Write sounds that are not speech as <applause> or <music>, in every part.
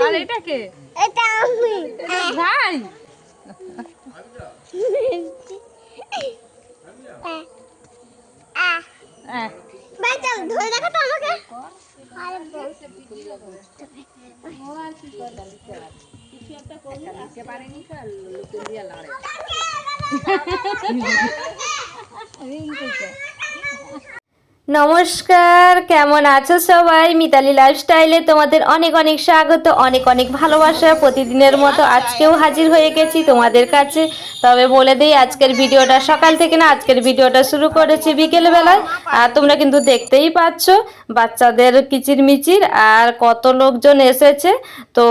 আর এটা কে? এটা আমি। ভাই। হ্যাঁ। ভাই চল ধরে দেখো তো আমাকে। আরে <laughs> নমস্কার, কেমন আছো সবাই? মিতালি লাইফস্টাইলে তোমাদের অনেক অনেক স্বাগত, অনেক অনেক ভালোবাসা। প্রতিদিনের মতো আজকেও হাজির হয়ে গেছি তোমাদের কাছে। তবে বলে দিই, আজকের ভিডিওটা সকাল থেকে না, আজকের ভিডিওটা শুরু করেছি বিকেলবেলায়। আর তোমরা কিন্তু দেখতেই পাচ্ছ, বাচ্চাদের কিচির মিচির আর কত লোকজন এসেছে। তো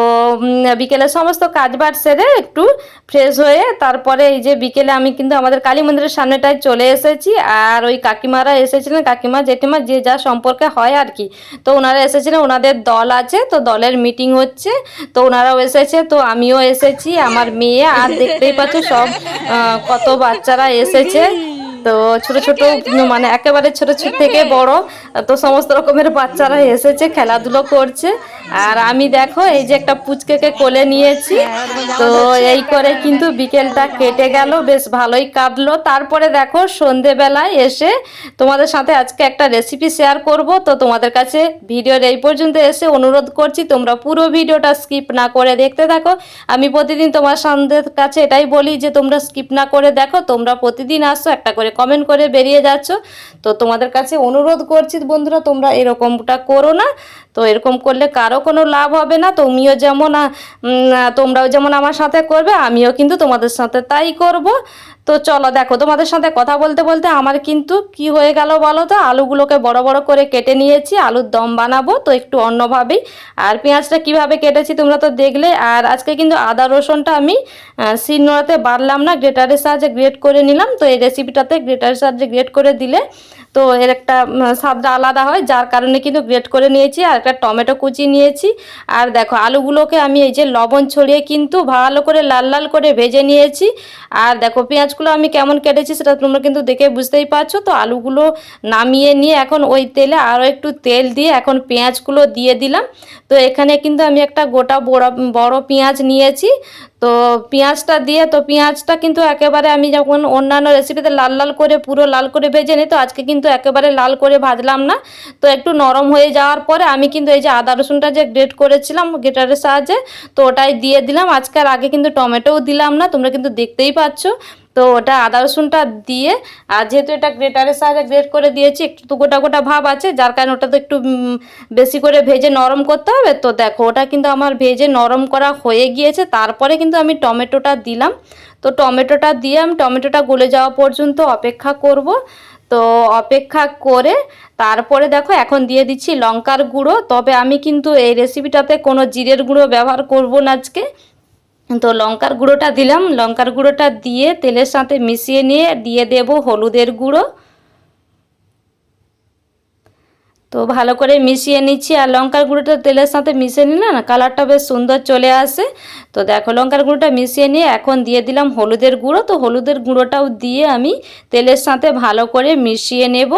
বিকেলে সমস্ত কাজবাজ সেরে একটু ফ্রেশ হয়ে তারপরে এই যে বিকেলে আমি কিন্তু আমাদের কালী মন্দিরের সামনেটায় চলে এসেছি। আর ওই কাকিমারা এসেছিলেন, কাকিমা জেঠিমা যে যা সম্পর্কে হয় আর কি। তো ওনারা এসেছিলেন ওনাদের দল আছে, তো দলের মিটিং হচ্ছে। তো ওনারাও এসেছে, তো আমিও এসেছি, আমার মেয়ে। আর দেখতেই পাচ্ছ সব কত বাচ্চারা এসেছে। তো ছোট ছোট মানে একেবারে ছোট ছোট থেকে বড়, তো সমস্ত রকমের বাচ্চারা এসেছে, খেলাধুলো করছে। আর আমি দেখো, এই যে একটা পুচকেকে কোলে নিয়েছি। তো এই করে কিন্তু বিকেলটা কেটে গেল, বেশ ভালোই কাটলো। তারপরে দেখো, সন্ধেবেলায় এসে তোমাদের সাথে আজকে একটা রেসিপি শেয়ার করব। তো তোমাদের কাছে ভিডিওর এই পর্যন্ত এসে অনুরোধ করছি, তোমরা পুরো ভিডিওটা স্কিপ না করে দেখতে থাকো। আমি প্রতিদিন তোমার সামনে কাছে এটাই বলি যে, তোমরা স্কিপ না করে দেখো, তোমরা প্রতিদিন আসো, একটা করে কমেন্ট করে বেরিয়ে যাচ্ছ। তো তোমাদের কাছে অনুরোধ করছি বন্ধুরা তোমরা এরকমটা করো না। তো এরকম করলে কারও কোনো লাভ হবে না। তুমিও যেমন তোমরাও যেমন আমার সাথে করবে, আমিও কিন্তু তোমাদের সাথে তাই করব। তো চলো দেখো, তোমাদের সাথে কথা বলতে বলতে আমার কিন্তু কি হয়ে গেল বলো তো? আলুগুলোকে বড় বড় করে কেটে নিয়েছি, আলুর দম বানাবো তো একটু অন্যভাবেই। আর পেঁয়াজটা কীভাবে কেটেছি তোমরা তো দেখলে, আর আজকে কিন্তু আদা, রসুনটা আমি শিলনোড়াতে বাড়লাম না, গ্রেটারের সাহায্যে গ্রেট করে নিলাম। তো এই রেসিপিটাতে গ্রেটারের সাহায্যে গ্রেট করে দিলে তো এর একটা স্বাদটা আলাদা হয়, যার কারণে কিন্তু গ্রেট করে নিয়েছি। আর টমেটো কুচি নিয়েছি। আর দেখো, আলুগুলোকে আমি এই যে লবণ ছড়িয়ে কিন্তু ভালো করে লাল লাল করে ভেজে নিয়েছি। আর দেখো, পেঁয়াজগুলো আমি কেমন কেটেছি সেটা তোমরা কিন্তু দেখে বুঝতেই পারছ। তো আলুগুলো নামিয়ে নিয়ে এখন ওই তেলে আরও একটু তেল দিয়ে এখন পেঁয়াজগুলো দিয়ে দিলাম। তো এখানে কিন্তু আমি একটা গোটা বড় বড় পেঁয়াজ নিয়েছি। তো পেঁয়াজটা দিয়ে, তো পেঁয়াজটা কিন্তু একেবারে আমি যখন অন্যান্য রেসিপিতে লাল লাল করে, পুরো লাল করে ভেজে নিই, তো আজকে কিন্তু একেবারে লাল করে ভাজলাম না। তো একটু নরম হয়ে যাওয়ার পরে আমি কিন্তু এই যে আদা রসুনটা যে গ্রেট করেছিলাম গ্রেটারের সাহায্যে, তো ওটাই দিয়ে দিলাম। আজকে আর আগে কিন্তু টমেটোও দিলাম না, তোমরা কিন্তু দেখতেই পাচ্ছ। তো ওটা আদা রসুনটা দিয়ে, আর যেহেতু এটা গ্রেটারের সাহায্যে গ্রেট করে দিয়েছি, একটু তো গোটা গোটা ভাব আছে, যার কারণে ওটা তো একটু বেশি করে ভেজে নরম করতে হবে। তো দেখো, ওটা কিন্তু আমার ভেজে নরম করা হয়ে গিয়েছে। তারপরে কিন্তু আমি টমেটোটা দিলাম। তো টমেটোটা দিয়ে আমি টমেটোটা গলে যাওয়া পর্যন্ত অপেক্ষা করব। তো অপেক্ষা করে তারপরে দেখো, এখন দিয়ে দিচ্ছি লঙ্কার গুঁড়ো। তবে আমি কিন্তু এই রেসিপিটাতে কোনো জিরের গুঁড়ো ব্যবহার করব না আজকে। তো লঙ্কার গুঁড়োটা দিলাম। লঙ্কার গুঁড়োটা দিয়ে তেলের সাথে মিশিয়ে নিয়ে দিয়ে দেব হলুদের গুঁড়ো। তো ভালো করে মিশিয়ে নিচ্ছি। আর লঙ্কার গুঁড়োটা তেলের সাথে মিশিয়ে নিলে না কালারটা বেশ সুন্দর চলে আসে। তো দেখো লঙ্কার গুঁড়োটা মিশিয়ে নিয়ে এখন দিয়ে দিলাম হলুদের গুঁড়ো। তো হলুদের গুঁড়োটাও দিয়ে আমি তেলের সাথে ভালো করে মিশিয়ে নেব।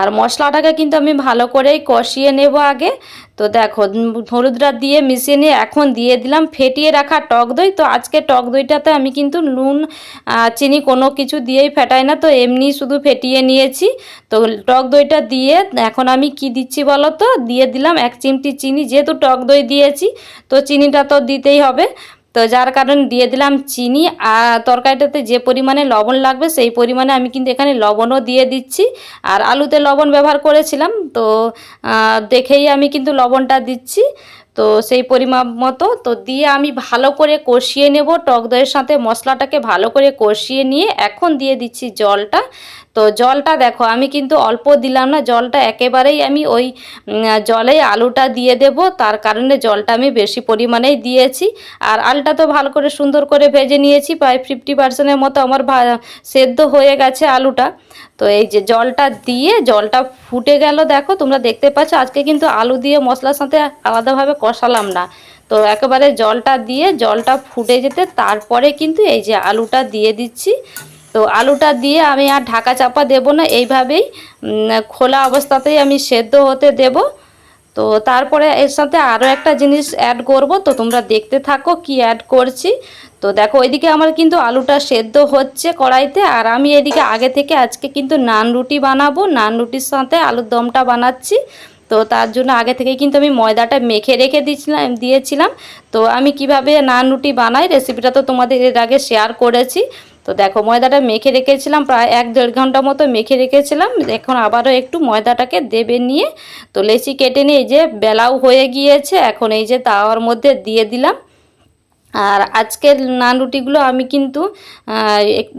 আর মশলাটাকে কিন্তু আমি ভালো করেই কষিয়ে নেব আগে। তো দেখো, হলুদটা দিয়ে মিশিয়ে নিয়ে এখন দিয়ে দিলাম। ফেটিয়ে রাখা টক দই। তো আজকে টক দইটাতে আমি কিন্তু নুন চিনি কোনো কিছু দিয়েই ফেটাই না। তো এমনি শুধু ফেটিয়ে নিয়েছি। তো টক দইটা দিয়ে এখন আমি কি দিচ্ছি বলো তো? দিয়ে দিলাম এক চিমটি চিনি। যেহেতু টক দই দিয়েছি, তো চিনিটা তো দিতেই হবে। তো যার কারণে দিয়ে দিলাম চিনি, আর তরকারিটাতে যে পরিমাণে লবণ লাগবে সেই পরিমাণে আমি কিন্তু এখানে লবণও দিয়ে দিচ্ছি। আর আলুতে লবণ ব্যবহার করেছিলাম, তো দেখেই আমি কিন্তু লবণটা দিচ্ছি। তো সেই পরিমাপ মতো, তো দিয়ে আমি ভালো করে কষিয়ে নেব। টক দইয়ের সাথে মশলাটাকে ভালো করে কষিয়ে নিয়ে এখন দিয়ে দিচ্ছি জলটা। তো জলটা দেখো, আমি কিন্তু অল্প দিলাম না, জলটা একেবারেই আমি ওই জলে আলুটা দিয়ে দেব, তার কারণে জলটা আমি বেশি পরিমাণেই দিয়েছি। আর আলুটা তো ভালো করে সুন্দর করে ভেজে নিয়েছি, প্রায় ফিফটি পার্সেন্টের মতো আমার সেদ্ধ হয়ে গেছে আলুটা। তো এই যে জলটা দিয়ে, জলটা ফুটে গেল দেখো, তোমরা দেখতে পাচ্ছ, আজকে কিন্তু আলু দিয়ে মশলার সাথে আলাদাভাবে কষালাম না। তো একেবারে জলটা দিয়ে, জলটা ফুটে যেতে, তারপরে কিন্তু এই যে আলুটা দিয়ে দিচ্ছি। তো আলুটা দিয়ে আমি আর ঢাকা চাপা দেবো না, এইভাবেই খোলা অবস্থাতেই আমি সেদ্ধ হতে দেবো। তো তারপরে এর সাথে আরও একটা জিনিস অ্যাড করব, তো তোমরা দেখতে থাকো কি অ্যাড করছি। তো দেখো, ওইদিকে আমার কিন্তু আলুটা সেদ্ধ হচ্ছে কড়াইতে, আর আমি এদিকে আগে থেকে আজকে কিন্তু নান রুটি বানাবো, নান রুটির সাথে আলুর দমটা বানাচ্ছি। তো তার জন্য আগে থেকে কিন্তু আমি ময়দাটা মেখে রেখে দিয়েছিলাম দিয়েছিলাম। তো আমি কীভাবে নান রুটি বানাই রেসিপিটা তো তোমাদের এর আগে শেয়ার করেছি। তো দেখো, ময়দাটা মেখে রেখেছিলাম, প্রায় এক দেড় ঘণ্টা মতো মেখে রেখেছিলাম। এখন আবারও একটু ময়দাটাকে দেবে নিয়ে, তো লেচি কেটে নিয়ে এই যে বেলাও হয়ে গিয়েছে, এখন এই যে তাওয়ার মধ্যে দিয়ে দিলাম। আর আজকের নান রুটিগুলো আমি কিন্তু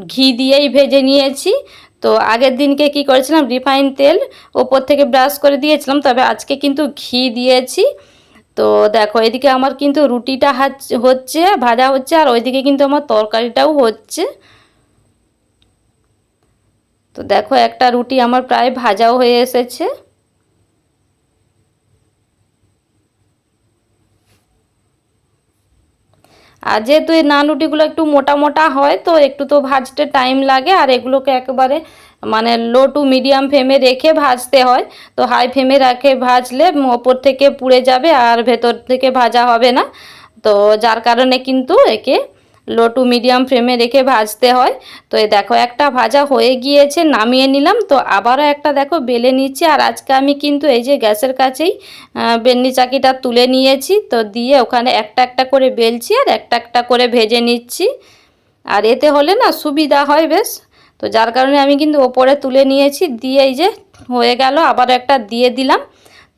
ঘি দিয়েই ভেজে নিয়েছি। তো আগের দিনকে কি করেছিলাম? রিফাইন তেল ওপর থেকে ব্রাশ করে দিয়েছিলাম, তবে আজকে কিন্তু ঘি দিয়েছি। তো দেখো, এদিকে আমার কিন্তু রুটিটা হাচ- হচ্ছে, ভাজা হচ্ছে, আর ওইদিকে কিন্তু আমার তরকারিটাও হচ্ছে। তো দেখো একটা রুটি আমার প্রায় ভাজাও হয়ে এসেছে। আর যেহেতু এই নান রুটিগুলো একটু মোটা মোটা হয়, তো একটু তো ভাজতে টাইম লাগে, আর এগুলোকে একেবারে মানে লো টু মিডিয়াম ফ্লেমে রেখে ভাজতে হয়। তো হাই ফ্লেমে রেখে ভাজলে ওপর থেকে পুড়ে যাবে, আর ভেতর থেকে ভাজা হবে না। তো যার কারণে কিন্তু একে লো টু মিডিয়াম ফ্লেমে রেখে ভাজতে হয়। তো এই দেখো, একটা ভাজা হয়ে গিয়েছে, নামিয়ে নিলাম। তো আবারও একটা দেখো, বেলে নিচ্ছি। আর আজকে আমি কিন্তু এই যে গ্যাসের কাছেই বেলনি চাকিটা তুলে নিয়েছি। তো দিয়ে ওখানে একটা একটা করে বেলছি আর একটা একটা করে ভেজে নিচ্ছি। আর এতে হলে না সুবিধা হয় বেশ। তো যার কারণে আমি কিন্তু ওপরে তুলে নিয়েছি। দিয়ে এই যে হয়ে গেল আবার একটা দিয়ে দিলাম।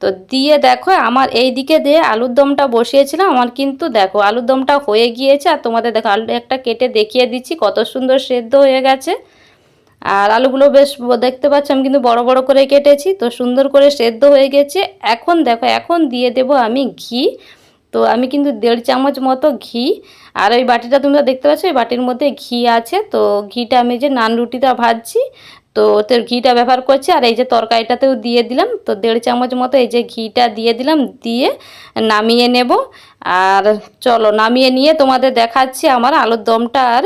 তো দিয়ে দেখো, আমার এই দিকে দিয়ে আলুর দমটা বসিয়েছিলাম। আমার কিন্তু দেখো, আলুর দমটা হয়ে গিয়েছে। আর তোমাদের দেখো, আলু একটা কেটে দেখিয়ে দিচ্ছি, কত সুন্দর সেদ্ধ হয়ে গেছে। আর আলুগুলো বেশ দেখতে পাচ্ছি, আমি কিন্তু বড় বড় করে কেটেছি, তো সুন্দর করে সেদ্ধ হয়ে গেছে। এখন দেখো, এখন দিয়ে দেব আমি ঘি। তো আমি কিন্তু দেড় চামচ মতো ঘি। আর ওই বাটিটা তোমরা দেখতে পাচ্ছ, ওই বাটির মধ্যে ঘি আছে। তো ঘিটা আমি যে নান রুটিটা ভাজছি তো ওতে ঘিটা ব্যবহার করছি, আর এই যে তরকারিটাতেও দিয়ে দিলাম। তো দেড় চামচ মতো এই যে ঘিটা দিয়ে দিলাম, দিয়ে নামিয়ে নেব। আর চলো নামিয়ে নিয়ে তোমাদের দেখাচ্ছি আমার আলুর দমটা আর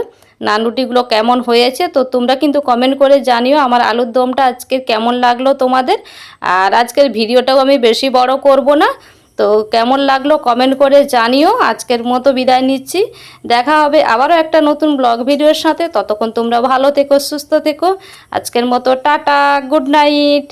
নান রুটিগুলো কেমন হয়েছে। তো তোমরা কিন্তু কমেন্ট করে জানিও আমার আলুর দমটা আজকে কেমন লাগল তোমাদের। আর আজকের ভিডিওটাও আমি বেশি বড় করব না। তো কেমন লাগল কমেন্ট করে জানিও। আজকের মতো বিদায় নিচ্ছি। দেখা হবে আবারও একটা নতুন ব্লগ ভিডিওর সাথে। ততক্ষণ তোমরা ভালো থেকো, সুস্থ থেকো। আজকের মতো টাটা গুড নাইট